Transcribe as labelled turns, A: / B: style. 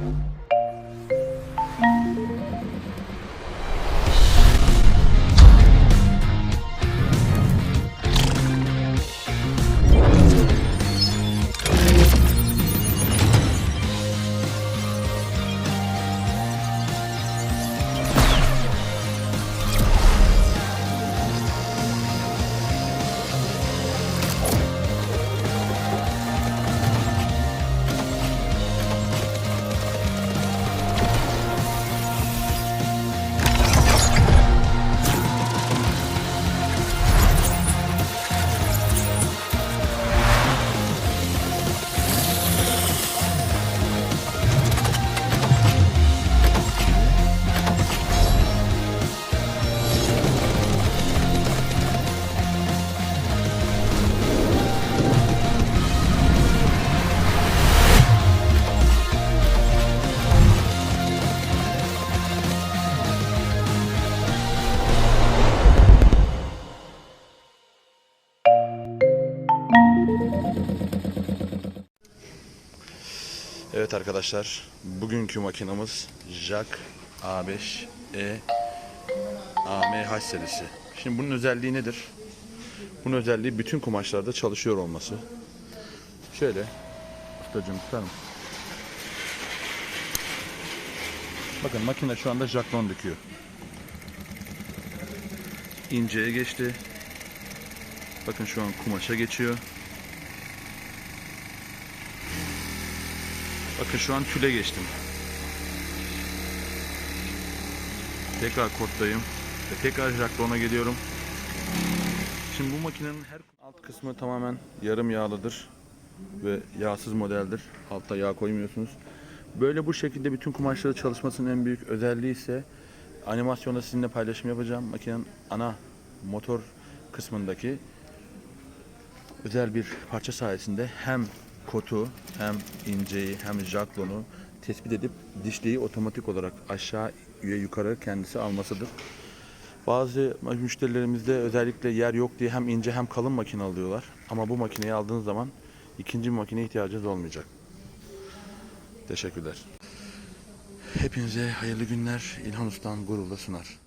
A: Thank you. Evet arkadaşlar, bugünkü makinamız Jack A5E AMH serisi. Şimdi bunun özelliği nedir? Bunun özelliği bütün kumaşlarda çalışıyor olması. Şöyle, ustacığım tutar mısın? Bakın makine şu anda jaklon döküyor. İnceye geçti. Bakın şu an kumaşa geçiyor. Bakın şu an tüle geçtim. Tekrar koddayım. Ve tekrar jaklona geliyorum. Şimdi bu makinenin her alt kısmı tamamen yarım yağlıdır. Ve yağsız modeldir. Altta yağ koymuyorsunuz. Böyle bu şekilde bütün kumaşları çalışmasının en büyük özelliği ise animasyonda sizinle paylaşım yapacağım. Makinenin ana motor kısmındaki özel bir parça sayesinde hem kotu hem inceyi hem jaklonu tespit edip dişliği otomatik olarak aşağı ve yukarı kendisi almasıdır. Bazı müşterilerimizde özellikle yer yok diye hem ince hem kalın makine alıyorlar. Ama bu makineyi aldığınız zaman ikinci bir makineye ihtiyacınız olmayacak. Teşekkürler. Hepinize hayırlı günler. İlhan Ustam gururla sunar.